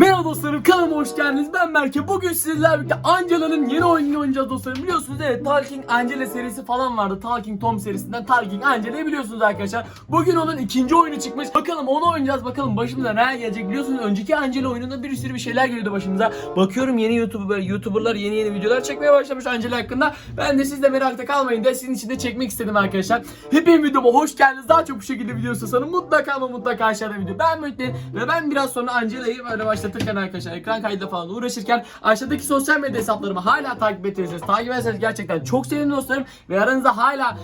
Merhaba dostlarım kanalıma hoş geldiniz. Ben Berke. Bugün sizlerle birlikte Angela'nın yeni oyununu oynayacağız dostlarım. Biliyorsunuz evet Talking Angela serisi falan vardı. Talking Tom serisinden Talking Angela'yı biliyorsunuz arkadaşlar. Bugün onun ikinci oyunu çıkmış. Bakalım onu oynayacağız. Bakalım başımıza neler gelecek. Biliyorsunuz önceki Angela oyununda bir sürü bir şeyler geliyordu başımıza. Bakıyorum yeni YouTuber, YouTuber'lar yeni yeni videolar çekmeye başlamış Angela hakkında. Ben de siz de merakta kalmayın da sizin için de çekmek istedim arkadaşlar. Hepiniz videoma hoş geldiniz. Daha çok bu şekilde video istiyorsanız mutlaka ama mutlaka aşağıda video. Ben Mütlen ve ben biraz sonra Angela'yı böyle başlatırken arkadaşlar ekran kaydıyla falan uğraşırken aşağıdaki sosyal medya hesaplarımı hala takip ettirirseniz takip ederseniz gerçekten çok sevinirim dostlarım ve aranızda hala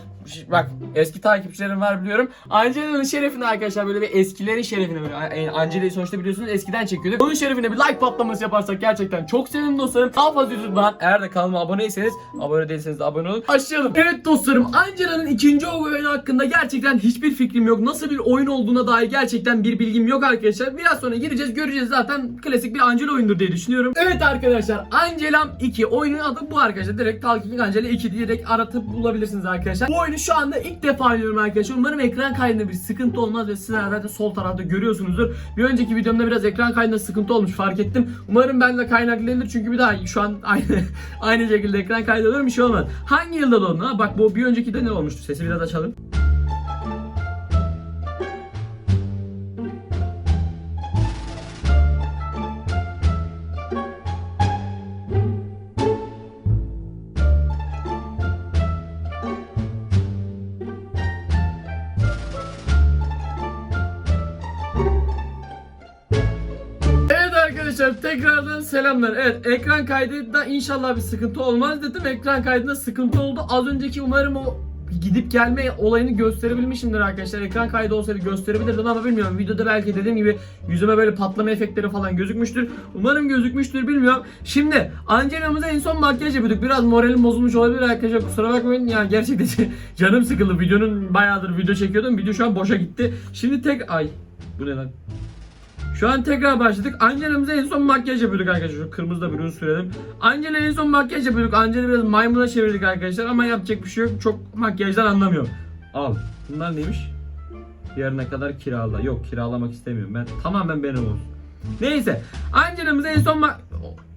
bak eski takipçilerim var biliyorum. Angela'nın şerefine arkadaşlar böyle bir eskilerin şerefine böyle yani Angela'yı sonuçta biliyorsunuz eskiden çekiyorduk. Onun şerefine bir like patlaması yaparsak gerçekten çok sevinirim dostlarım. Daha fazla YouTube'dan eğer de kanalıma aboneyseniz abone değilseniz de abone olun. Başlayalım. Evet dostlarım Angela'nın ikinci oyunu hakkında gerçekten hiçbir fikrim yok. Nasıl bir oyun olduğuna dair gerçekten bir bilgim yok arkadaşlar. Biraz sonra gireceğiz göreceğiz zaten klasik bir Angela oyundur diye düşünüyorum. Evet arkadaşlar Angelam 2 oyunun adı bu arkadaşlar. Direkt Talking Angela 2 diyerek aratıp bulabilirsiniz arkadaşlar. Bu oyunu şu anda ilk defa oynuyorum arkadaşlar. Umarım ekran kaydında bir sıkıntı olmaz ve sizler zaten sol tarafta görüyorsunuzdur. Bir önceki videomda biraz ekran kaydında sıkıntı olmuş fark ettim. Umarım ben de kaynaklı değildir çünkü bir daha şu an aynı aynı şekilde ekran kaydı alıyorum bir şey olmaz. Hangi yılda doğdun ha? Bak bu bir önceki de ne olmuştu? Sesi biraz açalım. Arkadaşlar tekrardan selamlar. Evet ekran kaydında inşallah bir sıkıntı olmaz dedim. Ekran kaydında sıkıntı oldu. Az önceki umarım o gidip gelme olayını gösterebilmişimdir arkadaşlar. Ekran kaydı olsaydı gösterebilirdim ama bilmiyorum. Videoda belki dediğim gibi yüzüme böyle patlama efektleri falan gözükmüştür. Umarım gözükmüştür bilmiyorum. Şimdi Angela'mıza en son makyaj yapıyorduk. Biraz moralim bozulmuş olabilir arkadaşlar. Kusura bakmayın. Yani gerçekten canım sıkıldı. Videonun bayağıdır video çekiyordum. Video şu an boşa gitti. Şimdi tek ay bu ne lan? Şu an tekrar başladık. Angela'mıza en son makyaj yapıyorduk arkadaşlar. Şu kırmızı da bir ürün sürelim. Angela en son makyaj yapıyorduk. Angela biraz maymuna çevirdik arkadaşlar ama yapacak bir şey yok. Çok makyajdan anlamıyorum. Al. Bunlar neymiş? Yarına kadar kirala. Yok kiralamak istemiyorum ben. Tamamen benim olsun. Neyse. Angela'mıza en son ma-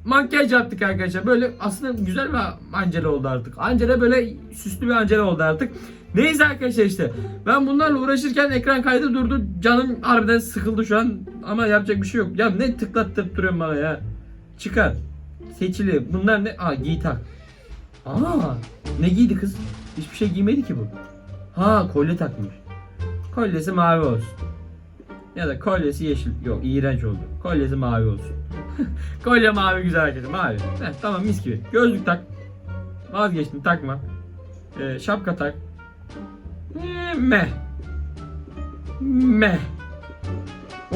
makyaj yaptık arkadaşlar. Böyle aslında güzel bir Angela oldu artık. Angela böyle süslü bir Angela oldu artık. Neyse arkadaşlar işte. Ben bunlarla uğraşırken ekran kaydı durdu. Canım harbiden sıkıldı şu an. Ama yapacak bir şey yok. Ya ne tıklattırıp duruyorsun bana ya. Çıkar. Seçili. Bunlar ne? Aa giy tak. Aa ne giydi kız? Hiçbir şey giymedi ki bu. Ha kolye takmış. Kolyesi mavi olsun. Ya da kolyesi yeşil. Yok iğrenç oldu. Kolyesi mavi olsun. Kolye mavi güzel arkadaşlar. Mavi. Heh, tamam mis gibi. Gözlük tak. Vazgeçtim takma. Ee, şapka tak. Ee, meh. Meh.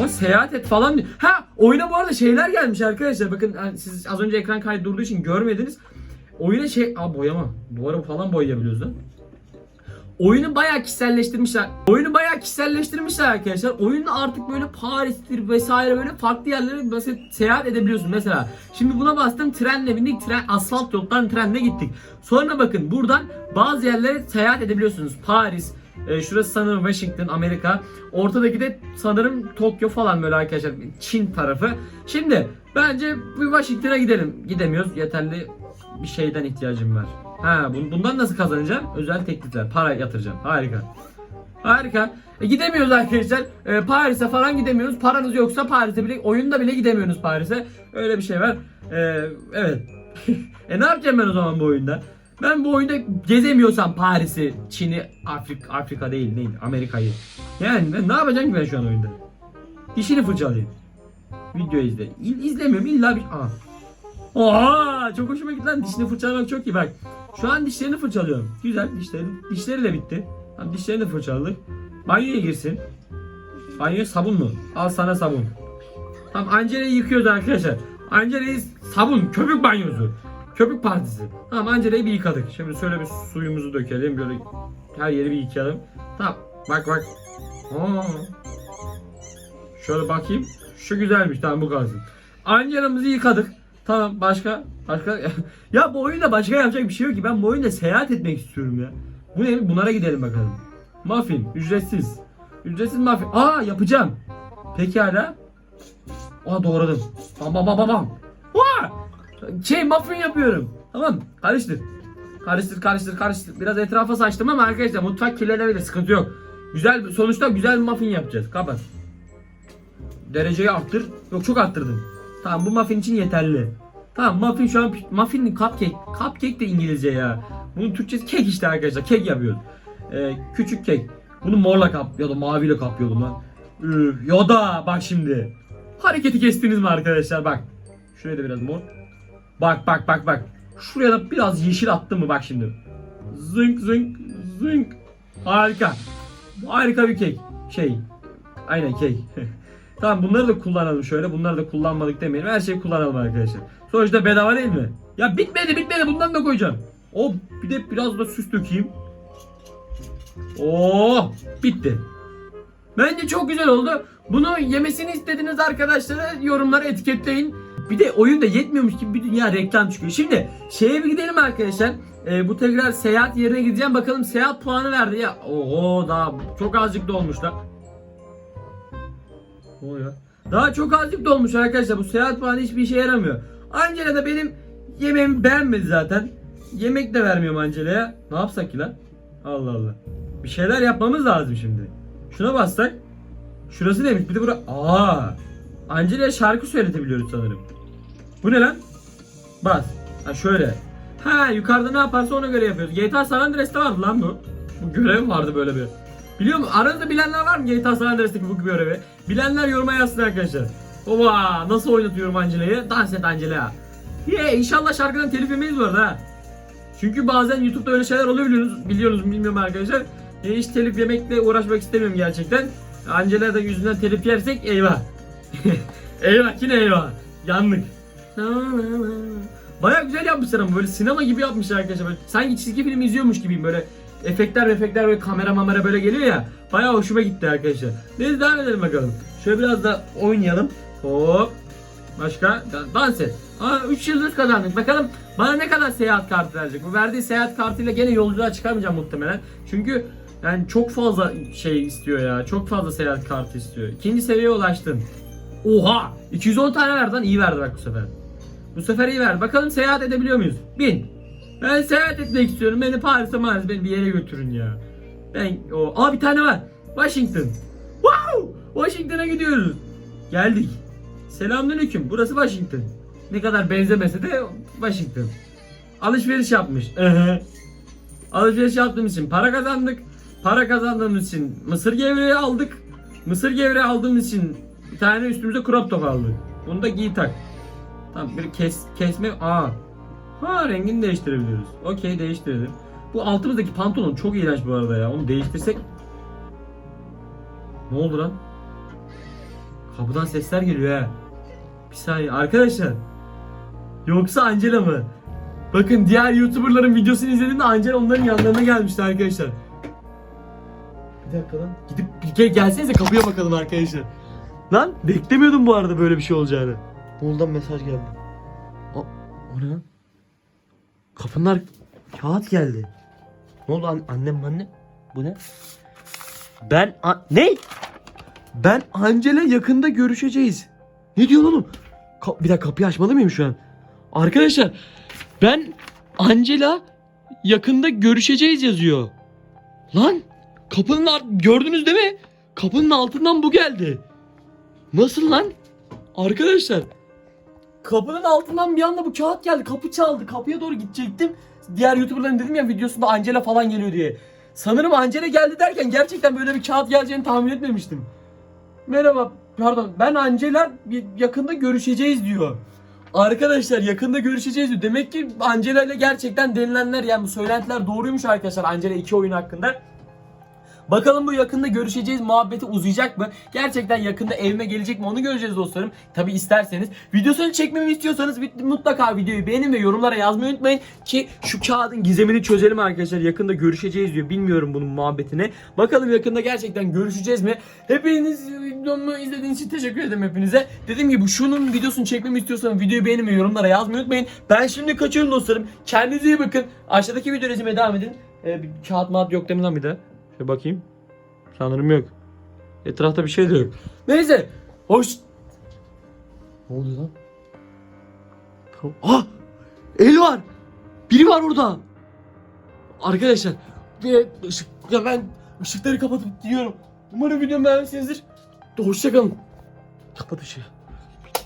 O seyahat et falan diyor. Ha oyuna bu arada şeyler gelmiş arkadaşlar. Bakın hani siz az önce ekran kaydı durduğu için görmediniz. Oyuna şey... Aa boyama. Duvara falan boyayabiliyoruz lan. Oyunu bayağı kişiselleştirmişler. Oyunu bayağı kişiselleştirmişler arkadaşlar. Oyunda artık böyle Paris'tir vesaire böyle farklı yerlere mesela seyahat edebiliyorsun. Mesela şimdi buna bastım trenle bindik. Tren asfalt yoldan trenle gittik. Sonra bakın buradan bazı yerlere seyahat edebiliyorsunuz. Paris, e, şurası sanırım Washington, Amerika. Ortadaki de sanırım Tokyo falan böyle arkadaşlar. Çin tarafı. Şimdi bence bir Washington'a gidelim. Gidemiyoruz. Yeterli bir şeyden ihtiyacım var. Ha bun- bundan nasıl kazanacağım? Özel teklifler. Para yatıracağım. Harika. Harika. E, gidemiyoruz arkadaşlar. E, Paris'e falan gidemiyoruz. Paranız yoksa Paris'e bile oyunda bile gidemiyorsunuz Paris'e. Öyle bir şey var. E, evet. e ne yapacağım ben o zaman bu oyunda? Ben bu oyunda gezemiyorsam Paris'i, Çin'i, Afrik Afrika değil neydi? Amerika'yı. Yani ben ne yapacağım ki ben şu an oyunda? Dişini fırçalayayım. Video izle. İl, izlemiyorum illa bir... Aa. Oha çok hoşuma gitti lan dişini fırçalamak çok iyi bak. Şu an dişlerini fırçalıyorum. Güzel dişlerim. Dişleri de bitti. Tamam dişlerini de fırçaladık. Banyoya girsin. Banyo sabun mu? Al sana sabun. Tamam Angela'yı yıkıyoruz arkadaşlar. Angela'yı sabun, köpük banyosu. Köpük partisi. Tamam Angela'yı bir yıkadık. Şimdi şöyle bir suyumuzu dökelim. Böyle her yeri bir yıkayalım. Tamam bak bak. Aa. Şöyle bakayım. Şu güzelmiş tamam bu kalsın. Angela'mızı yıkadık. Tamam başka başka ya bu oyunda başka yapacak bir şey yok ki ben bu oyunda seyahat etmek istiyorum ya. Bu ne? Bunlara gidelim bakalım. Muffin ücretsiz. Ücretsiz muffin. Aa yapacağım. Pekala. Aa doğradım. Bam bam bam bam bam. Vaa! Şey muffin yapıyorum. Tamam karıştır. Karıştır karıştır karıştır. Biraz etrafa saçtım ama arkadaşlar mutfak kirlenebilir sıkıntı yok. Güzel sonuçta güzel bir muffin yapacağız. Kapat. Dereceyi arttır. Yok çok arttırdım. Tamam bu muffin için yeterli. Tamam muffin şu an muffin cupcake. Cupcake de İngilizce ya. Bunun Türkçesi kek işte arkadaşlar. Kek yapıyoruz. Ee, küçük kek. Bunu morla kaplıyordum, maviyle kaplıyordum lan. Üf, ya da bak şimdi. Hareketi kestiniz mi arkadaşlar bak. Şuraya da biraz mor. Bak bak bak bak. Şuraya da biraz yeşil attım mı bak şimdi. Zınk zınk zınk. Harika. Harika bir kek. Şey. Aynen kek. tamam bunları da kullanalım şöyle. Bunları da kullanmadık demeyelim. Her şeyi kullanalım arkadaşlar. Sonuçta bedava değil mi? Ya bitmedi bitmedi bundan da koyacağım. O bir de biraz da süs dökeyim. Oo bitti. Bence çok güzel oldu. Bunu yemesini istediğiniz arkadaşlara yorumlara etiketleyin. Bir de oyunda yetmiyormuş gibi bir dünya reklam çıkıyor. Şimdi şeye bir gidelim arkadaşlar. Ee, bu tekrar seyahat yerine gideceğim. Bakalım seyahat puanı verdi ya. Oho daha çok azıcık dolmuş da. O ya. Daha çok azıcık dolmuş arkadaşlar. Bu seyahat puanı hiçbir işe yaramıyor. Angela da benim yemeğimi beğenmedi zaten. Yemek de vermiyorum Angela'ya. Ne yapsak ki lan? Allah Allah. Bir şeyler yapmamız lazım şimdi. Şuna bassak. Şurası neymiş? Bir de bura... Aa! Angela'ya şarkı söyletebiliyoruz sanırım. Bu ne lan? Bas. Ha şöyle. Ha yukarıda ne yaparsa ona göre yapıyoruz. GTA San Andreas'ta vardı lan bu. Bu görev vardı böyle bir. Biliyor musun? Aranızda bilenler var mı GTA San Andreas'taki bu görevi? Bilenler yoruma yazsın arkadaşlar. Oba nasıl oynatıyorum Angela'yı? Dans et Angela. Ye inşallah şarkıdan telif yemeyiz bu arada. Çünkü bazen YouTube'da öyle şeyler oluyor biliyorsunuz, biliyorsunuz bilmiyorum arkadaşlar. E, hiç telif yemekle uğraşmak istemiyorum gerçekten. Angela da yüzünden telif yersek eyvah. eyvah yine eyvah. Yandık. Baya güzel yapmışlar ama böyle sinema gibi yapmışlar arkadaşlar. Böyle, sanki çizgi film izliyormuş gibiyim böyle. Efektler efektler böyle kamera mamera böyle geliyor ya. Baya hoşuma gitti arkadaşlar. Neyse devam edelim bakalım. Şöyle biraz da oynayalım. Hop. Başka? Da- Dans et. Aa 3 yıldız kazandık. Bakalım bana ne kadar seyahat kartı verecek. Bu verdiği seyahat kartıyla gene yolculuğa çıkarmayacağım muhtemelen. Çünkü yani çok fazla şey istiyor ya. Çok fazla seyahat kartı istiyor. İkinci seviyeye ulaştım. Oha! 210 tane verdi lan. iyi verdi bak bu sefer. Bu sefer iyi verdi. Bakalım seyahat edebiliyor muyuz? Bin. Ben seyahat etmek istiyorum. Beni Paris'e Maris beni bir yere götürün ya. Ben o Aa bir tane var. Washington. Wow! Washington'a gidiyoruz. Geldik. Selamünaleyküm. Burası Washington. Ne kadar benzemese de Washington. Alışveriş yapmış. Alışveriş yaptığımız için para kazandık. Para kazandığımız için mısır gevreği aldık. Mısır gevreği aldığımız için bir tane üstümüze crop top aldık. Bunu da giy tak. Tamam bir kes kesme. Aa. Ha rengini değiştirebiliyoruz. Okey değiştirelim. Bu altımızdaki pantolon çok iğrenç bu arada ya. Onu değiştirsek. Ne oldu lan? Kapıdan sesler geliyor ha. Bir saniye arkadaşlar. Yoksa Angela mı? Bakın diğer YouTuber'ların videosunu izlediğimde Angela onların yanlarına gelmişti arkadaşlar. Bir dakika lan. Gidip gel, gelsenize kapıya bakalım arkadaşlar. Lan beklemiyordum bu arada böyle bir şey olacağını. Oğuldan mesaj geldi. O, o ne lan? Kapının ar- kağıt geldi. Ne oldu an- annem anne? Bu ne? Ben ne? Ben Angela yakında görüşeceğiz. Ne diyorsun oğlum? Ka- bir dakika kapıyı açmalı mıyım şu an? Arkadaşlar ben Angela yakında görüşeceğiz yazıyor. Lan kapının gördünüz değil mi? Kapının altından bu geldi. Nasıl lan? Arkadaşlar kapının altından bir anda bu kağıt geldi. Kapı çaldı. Kapıya doğru gidecektim. Diğer YouTuber'ların dedim ya videosunda Angela falan geliyor diye. Sanırım Angela geldi derken gerçekten böyle bir kağıt geleceğini tahmin etmemiştim. Merhaba, pardon. Ben Angela yakında görüşeceğiz diyor. Arkadaşlar yakında görüşeceğiz diyor. Demek ki Angela ile gerçekten denilenler yani bu söylentiler doğruymuş arkadaşlar Angela 2 oyun hakkında. Bakalım bu yakında görüşeceğiz muhabbeti uzayacak mı? Gerçekten yakında evime gelecek mi onu göreceğiz dostlarım. Tabi isterseniz. Videosunu çekmemi istiyorsanız mutlaka videoyu beğenin ve yorumlara yazmayı unutmayın. Ki şu kağıdın gizemini çözelim arkadaşlar. Yakında görüşeceğiz diyor. Bilmiyorum bunun muhabbetini. Bakalım yakında gerçekten görüşeceğiz mi? Hepiniz videomu izlediğiniz için teşekkür ederim hepinize. Dediğim gibi şunun videosunu çekmemi istiyorsanız videoyu beğenin ve yorumlara yazmayı unutmayın. Ben şimdi kaçıyorum dostlarım. Kendinize iyi bakın. Aşağıdaki videoyu izlemeye devam edin. Ee, bir kağıt mağat yok mi lan de? Şöyle bakayım. Sanırım yok. Etrafta bir şey de yok. Neyse. Hoş. Ne oluyor lan? Ah! El var. Biri var orada. Arkadaşlar bir ışık ya ben ışıkları kapatıp gidiyorum. Umarım videomu beğenmişsinizdir. Hoşçakalın. Kapat ışığı.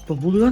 Lan ne oluyor lan?